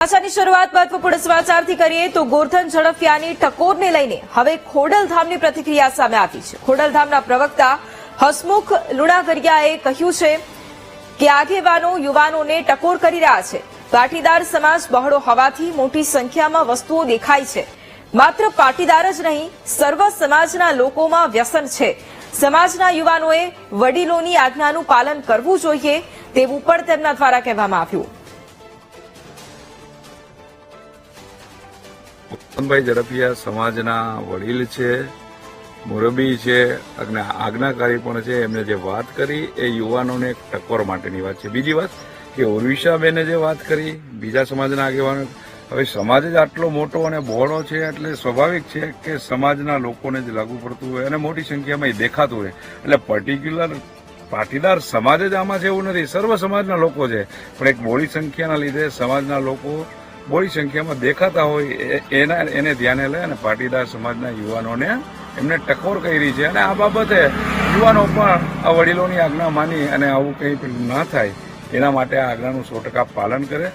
સમાચારની શરૂઆત મહત્વપૂર્ણ સમાચારથી કરીએ તો ગોરધન ઝડફિયાની ટકોરને લઈને હવે ખોડલધામની પ્રતિક્રિયા સામે આવી છે. ખોડલધામના પ્રવક્તા હસમુખ લુણાગરિયાએ કહ્યું છે કે આગેવાનો, યુવાનોને ટકોર કરી રહ્યા છે. પાટીદાર સમાજ બહોળો હોવાથી મોટી સંખ્યામાં વસ્તુઓ દેખાય છે. માત્ર પાટીદાર જ નહીં, સર્વ સમાજના લોકોમાં વ્યસન છે. સમાજના યુવાનોએ વડીલોની આજ્ઞાનું પાલન કરવું જોઈએ તેવું પણ તેમના દ્વારા કહેવામાં આવ્યું. મોહનભાઈ ઝડપિયા સમાજના વડીલ છે, મુરબી છે, અને આજ્ઞાકારી પણ છે. એમને જે વાત કરી એ યુવાનોને એક ટકોર માટેની વાત છે. બીજી વાત કે ઉર્વિશાબેને જે વાત કરી, બીજા સમાજના આગેવાનો, હવે સમાજ જ આટલો મોટો અને બહોળો છે એટલે સ્વાભાવિક છે કે સમાજના લોકોને જ લાગુ પડતું હોય અને મોટી સંખ્યામાં એ દેખાતું હોય. એટલે પર્ટિક્યુલર પાટીદાર સમાજ જ આમાં છે એવું નથી. સર્વ સમાજના લોકો છે. પણ એક મોટી સંખ્યાના લીધે સમાજના લોકો મોટી સંખ્યામાં દેખાતા હોય એના એને ધ્યાને લઈ અને પાટીદાર સમાજના યુવાનોને એમને ટકોર કરી છે. અને આ બાબતે યુવાનો પણ આ વડીલોની આજ્ઞા માની અને આવું કંઈ ના થાય. એના માટે આ આજ્ઞાનું સો ટકા પાલન કરે.